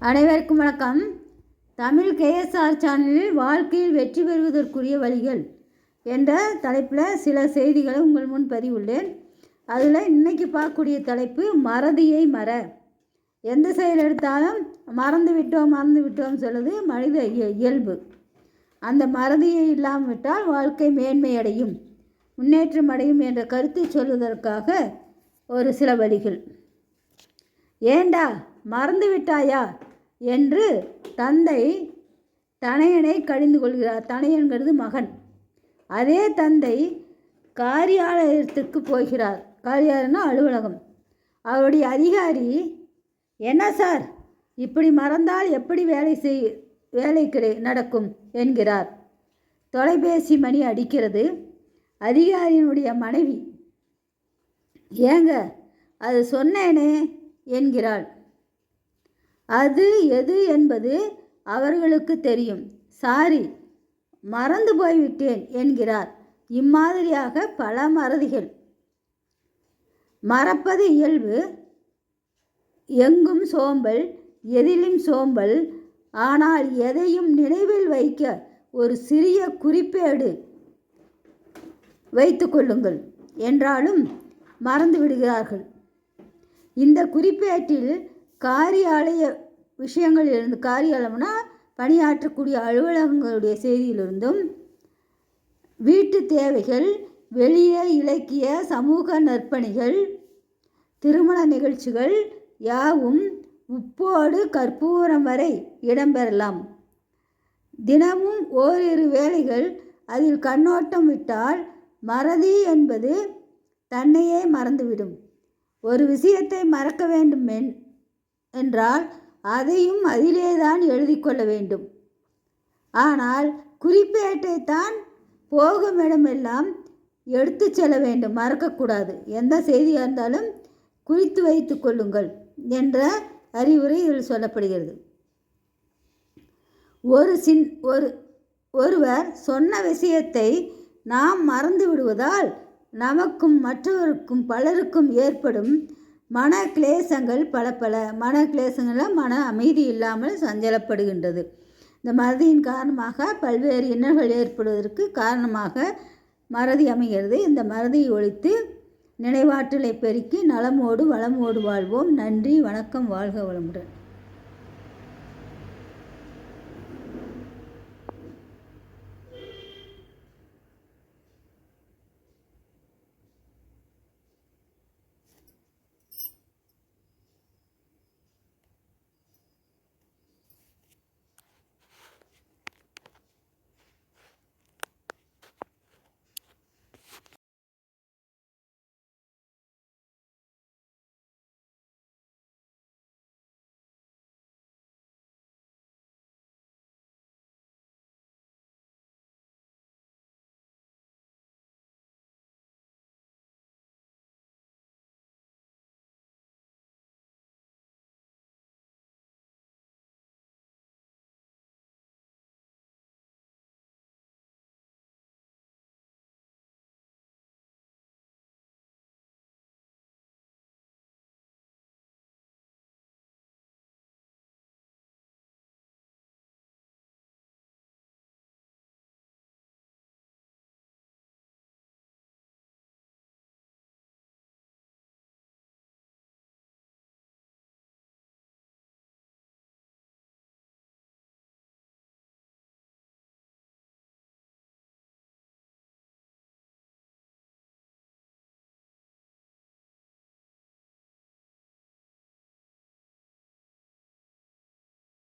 அனைவருக்கும் வணக்கம். தமிழ் கேஎஸ்ஆர் சேனலில் வாழ்க்கையில் வெற்றி பெறுவதற்குரிய வழிகள் என்ற தலைப்பில் சில செய்திகளை உங்கள் முன் பதிவுள்ளேன். அதில் இன்றைக்கி பார்க்கக்கூடிய தலைப்பு மறதியை மற. எந்த செயல் எடுத்தாலும் மறந்து விட்டோம் மறந்து விட்டோம் சொல்லுது மனித இய- இயல்பு. அந்த மறதியை இல்லாமல் விட்டால் வாழ்க்கை மேன்மை அடையும் முன்னேற்றம் அடையும் என்ற கருத்தை சொல்வதற்காக ஒரு சில வழிகள். ஏண்டா மறந்து விட்டாயா? என்று தந்தை தனையனை கடிந்து கொள்கிறார். தனையன்கிறது மகன். அதே தந்தை காரியாலயத்திற்கு போகிறார். காரியாலயம்னா அலுவலகம். அவருடைய அதிகாரி என்ன சார்? இப்படி மறந்தால் எப்படி வேலை செய் வேலை கிடை நடக்கும்? என்கிறார். தொலைபேசி மணி அடிக்கிறது. அதிகாரியினுடைய மனைவி ஏங்க அது சொன்னேனே என்கிறாள். அது எது என்பது அவர்களுக்கு தெரியும். சாரி மறந்து போய்விட்டேன் என்கிறார். இம்மாதிரியாக பல மறதிகள். மறப்பது இயல்பு. எங்கும் சோம்பல் எதிலும் சோம்பல். ஆனால் எதையும் நினைவில் வைக்க ஒரு சிறிய குறிப்பேடு வைத்து கொள்ளுங்கள் என்றாலும் மறந்து விடுகிறார்கள். இந்த குறிப்பேட்டில் காரியாலய விஷயங்களிலிருந்து காரியாலயம்னா பணியாற்றக்கூடிய அலுவலகங்களுடைய செய்தியிலிருந்தும் வீட்டு தேவைகள் வெளியே இலக்கிய சமூக நற்பணிகள் திருமண நிகழ்ச்சிகள் யாவும் உப்போடு கற்பூரம் வரை இடம்பெறலாம். தினமும் ஓரிரு வேளைகள் அதில் கண்ணோட்டம் விட்டால் மறதி என்பது தன்னையே மறந்துவிடும். ஒரு விஷயத்தை மறக்க வேண்டும் என்றால் அதையும் அதிலேதான் எழுதி கொள்ள வேண்டும். ஆனால் குறிப்பேட்டை தான் போகும் இடமெல்லாம் எடுத்து செல்ல வேண்டும். மறக்கக்கூடாது. எந்த செய்தியாக இருந்தாலும் குறித்து வைத்து கொள்ளுங்கள் என்ற அறிவுரை இதில் சொல்லப்படுகிறது. ஒரு சின் ஒரு ஒருவர் சொன்ன விஷயத்தை நாம் மறந்து விடுவதால் நமக்கும் மற்றவருக்கும் பலருக்கும் ஏற்படும் மன கிளேசங்கள் பல பல. மன கிளேசங்களில் மன அமைதி இல்லாமல் சஞ்சலப்படுகின்றது. இந்த மறதியின் காரணமாக பல்வேறு இன்னல்கள் ஏற்படுவதற்கு காரணமாக மறதி அமைகிறது. இந்த மறதியை ஒழித்து நினைவாற்றலை பெருக்கி நலமோடு வளமோடு வாழ்வோம். நன்றி வணக்கம் வாழ்க வளமுடன்.